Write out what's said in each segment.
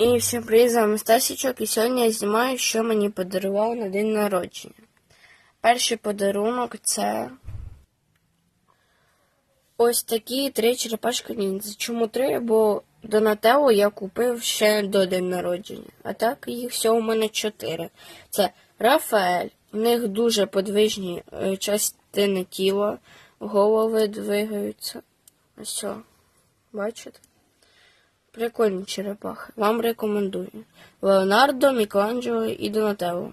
І всім привіт, з вами Стасічок, і сьогодні я знімаю, що мені подарував на день народження. Перший подарунок це ось такі три черепашки ніндзя. Чому три? Бо Донателло я купив ще до день народження. А так їх всього у мене чотири. Це Рафаель. В них дуже подвижні е, частини тіла, голови двигаються. Ось. Бачите? Прикольні черепахи. Вам рекомендую. Леонардо, Мікеланджело і Донателло.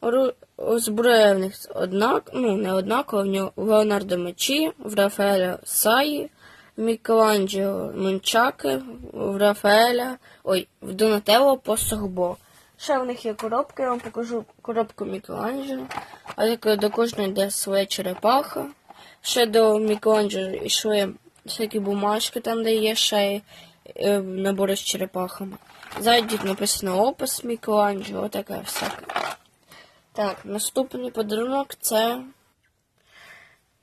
Ору- Озброя в них однак, ну, не однаково, в нього Леонардо мечі, в Рафаеля Саї, в Мікеланджело Нунчаки, в Рафаеля, ой, в Донателло посох Бо. Ще в них є коробка, я вам покажу коробку Мікеланджело. А так до кожної йде своя черепаха. Ще до Мікеланджело йшли всякі бумажки, там, де є ще набори з черепахами. Ззаді написано опис Мікеланджело, таке всяке. Так, наступний подарунок це.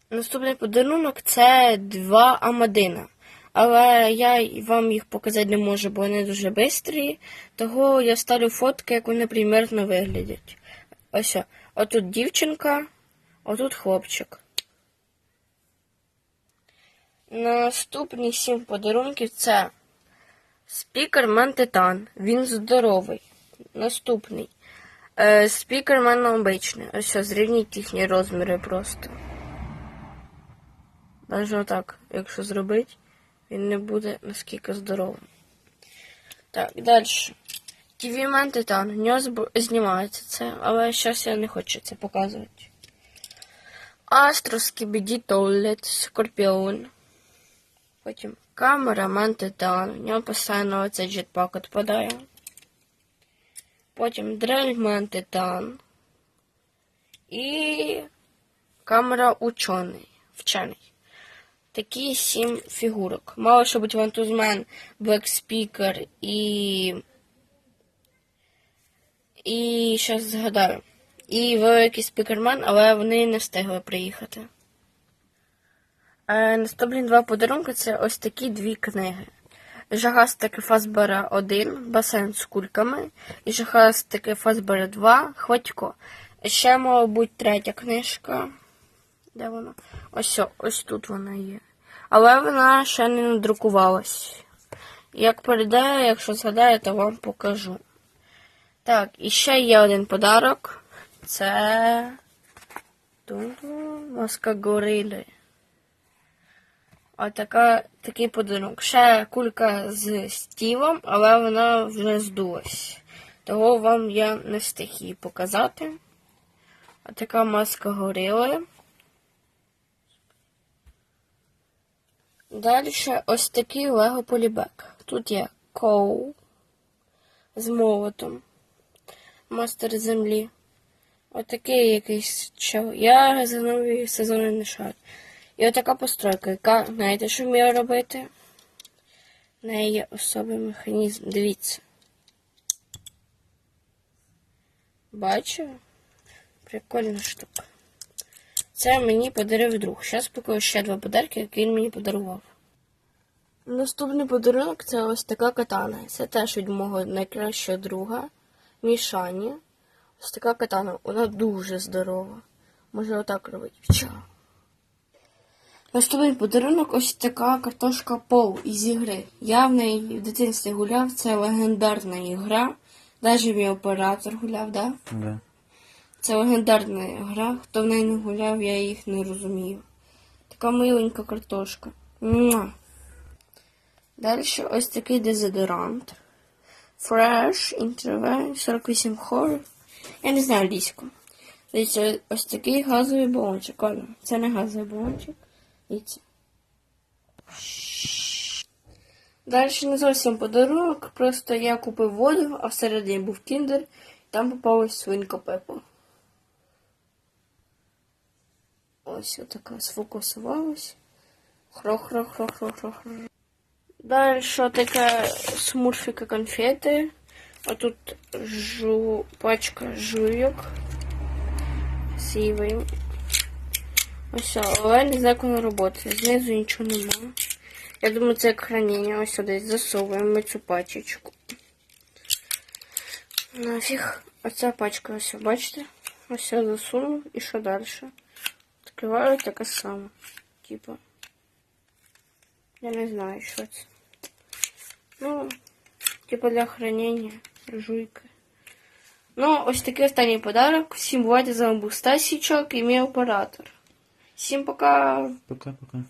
Наступний подарунок це два Амадина. Але я вам їх показати не можу, бо вони дуже швидкі. Того я ставлю фотки, як вони примірно виглядять. Ось. Отут дівчинка, отут хлопчик. Наступні сім подарунків це Спікермен Титан. Він здоровий. Наступний. Е, Спікермен обичний. Ось ось, зрівніть їхні розміри просто. Навіть отак, якщо зробити, він не буде наскільки здоровим. Так, далі. TV-мен Титан. В нього зб- знімається це, але зараз я не хочу це показувати. Астро Скібіді Толлет, Скорпіон. Потім камерамен Титан. В нього постійно оцей джетпак відпадає. Потім дрельмен Титан. І камера учений. Вчений. Такі сім фігурок. Мало що бути вантузмен, Speaker і. І зараз згадаю. І великий спікермен, але вони не встигли приїхати. Е, наступні два подарунки це ось такі дві книги. Жахастики Фазбера 1, басейн з кульками, і Жахастики Фазбера 2, Хватько. Ще, мабуть, третя книжка. Де вона? Ось, ось тут вона є. Але вона ще не надрукувалась. Як передаю, якщо згадаю, то вам покажу. Так, і ще є один подарок. Це. Маска горили. Отака, такий подарунок. Ще кулька з стілом, але вона вже здулась. Того вам я не встиг її показати. Отака маска горили. Далі ось такий Лего Полібек. Тут є Коу з молотом. Мастер землі. Отакий якийсь чел. Я за нові сезони не шарю. І отака постройка, яка, знаєте, що вміє робити? В неї є особий механізм. Дивіться. Бачу? Прикольна штука. Це мені подарив друг. Зараз покажу ще два подарки, які він мені подарував. Наступний подарунок це ось така катана. Це теж від мого найкращого друга Мішані. Ось така катана. Вона дуже здорова. Може отак робити. Ча. Наступний подарунок ось така картошка Пол із ігри. Я в неї в дитинстві гуляв, це легендарна ігра. Навіть мій оператор гуляв, да? Да. Це легендарна гра. Хто в неї не гуляв, я їх не розумію. Така миленька картошка. Муа. Далі ось такий дезодорант. Fresh Intervene 48 Horror. Я не знаю англійську. Дивіться, ось такий газовий балончик. Це не газовий балончик. Дивіться. Далі не зовсім подарунок, просто я купив воду, а всередині був кіндер, і там попалась свинка Пепа. Ось отака сфокусувалась. Хро-хро-хро-хро-хро-хро. Далі що таке смурфіка конфети. А тут жу... пачка жуйок. Сівий. Ось, але не знаю, як воно працює. Знизу нічого немає. Я думаю, це як хранення. Ось сюди засовуємо цю пачечку. Нафіг. Оця пачка ось, бачите? Ось я засунув і що далі? Відкриваю таке саме. Типа. Я не знаю, що це. Ну, типа для хранення. Жуйка. Ну, ось такий останній подарок. Всім бувайте, з вами був Стасічок і мій оператор. Всім пока! Пока-пока.